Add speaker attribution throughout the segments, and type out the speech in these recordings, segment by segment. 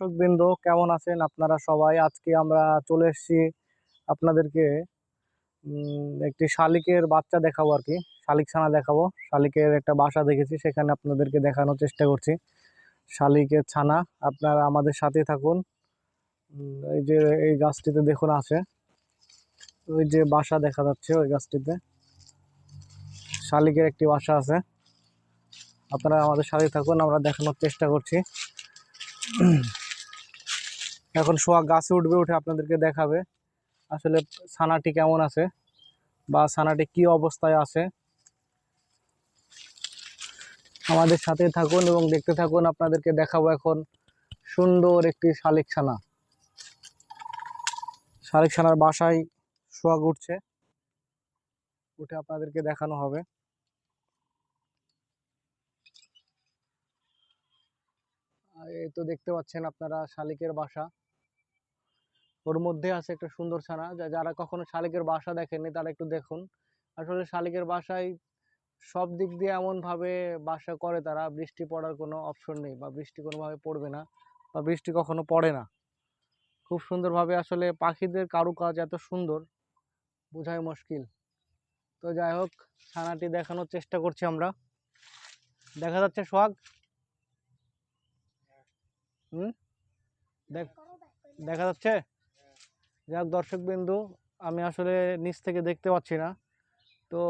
Speaker 1: দর্শকবৃন্দ, কেমন আছেন আপনারা সবাই? আজকে আমরা চলে এসেছি আপনাদেরকে একটি শালিকের বাচ্চা দেখাবো আর কি। শালিক ছানা দেখাবো। শালিকের একটা বাসা দেখেছি, সেখানে আপনাদেরকে দেখানোর চেষ্টা করছি। শালিকের ছানা, আপনারা আমাদের সাথে থাকুন। এই যে, এই গাছটিতে দেখুন আছে। ওই যে বাসা দেখা যাচ্ছে ওই গাছটিতে। শালিকের একটি বাসা আছে। আপনারা আমাদের সাথে থাকুন, আমরা দেখানোর চেষ্টা করছি। এখন শোয়া গাছে উঠবে উঠে আপনাদেরকে দেখাবে। আসলে ছানাটি কেমন আছে বা ছানাটি কি অবস্থায় আছে। আমাদের সাথে থাকুন এবং দেখতে থাকুন, আপনাদেরকে দেখাবো এখন সুন্দর একটি শালিক ছানা। শালিক ছানার বাসায় সোয়াগ উঠছে উঠে আপনাদেরকে দেখানো হবে। এই তো দেখতে পাচ্ছেন আপনারা শালিকের বাসা। ওর মধ্যে আছে একটা সুন্দর ছানা। যা- যারা কখনো শালিকের বাসা দেখেননি তারা একটু দেখুন। আসলে শালিকের বাসায় সব দিক দিয়ে এমন ভাবে বাসা করে তারা, বৃষ্টি পড়ার কোনো অপশন নেই বা বৃষ্টি কোনোভাবে পড়বে না বা বৃষ্টি কখনো পড়ে না। খুব সুন্দরভাবে আসলে পাখিদের কারুকাজ এত সুন্দর, বোঝাই মুশকিল। তো যাই হোক, ছানাটি দেখানোর চেষ্টা করছি আমরা। দেখা যাচ্ছে সোহাগ? হুম? দেখ, দেখা যাচ্ছে? যাক দর্শক বিন্দু আমি আসলে নিচ থেকে দেখতে পাচ্ছি না। তো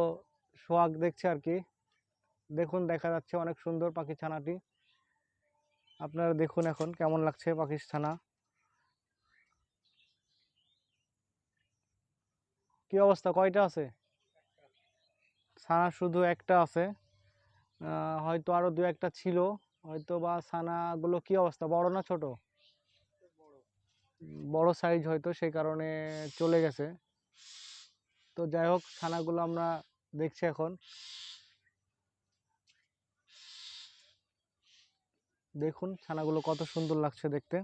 Speaker 1: সোহাগ দেখছে আর কি। দেখুন, দেখা যাচ্ছে অনেক সুন্দর পাখি ছানাটি। আপনারা দেখুন এখন কেমন লাগছে পাখির ছানা। কি অবস্থা? কয়টা আছে? ছানা শুধু একটা আছে। হয়তো আরও দু একটা ছিল। হয়তো বা ছানাগুলো কি অবস্থা? বড় না ছোট? বড় সাইজ হয়তো সেই কারণে চলে গেছে। তো যাই হোক, ছানাগুলো আমরা দেখছি এখন। দেখুন ছানাগুলো কত সুন্দর লাগছে দেখতে।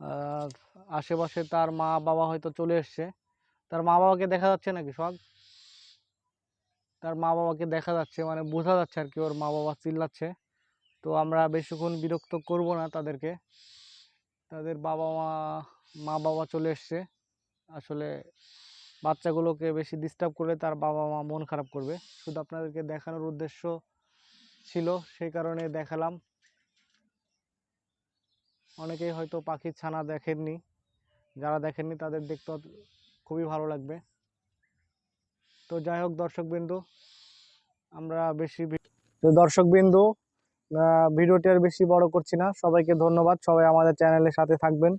Speaker 1: আর আশেপাশে তার মা বাবা হয়তো চলে এসছে। তার মা বাবাকে দেখা যাচ্ছে নাকি, সব? তার মা বাবাকে দেখা যাচ্ছে মানে বোঝা যাচ্ছে আর কি, ওর মা বাবা চিল্লাচ্ছে। তো আমরা বেশিক্ষণ বিরক্ত করব না তাদেরকে। তাদের বাবা মা মা বাবা চলে এসছে। আসলে বাচ্চাগুলোকে বেশি ডিস্টার্ব করলে তার বাবা মা মন খারাপ করবে। শুধু আপনাদেরকে দেখানোর উদ্দেশ্য ছিল, সেই কারণে দেখালাম। অনেকেই হয়তো পাখির ছানা দেখেননি। যারা দেখেননি তাদের দেখতে খুবই ভালো লাগবে। তো যাই হোক দর্শকবিন্দু, আমরা বেশি তো দর্শকবিন্দু ভিডিওটি আর বেশি বড় করছি না। সবাইকে ধন্যবাদ। সবাই আমাদের চ্যানেলের সাথে থাকবেন।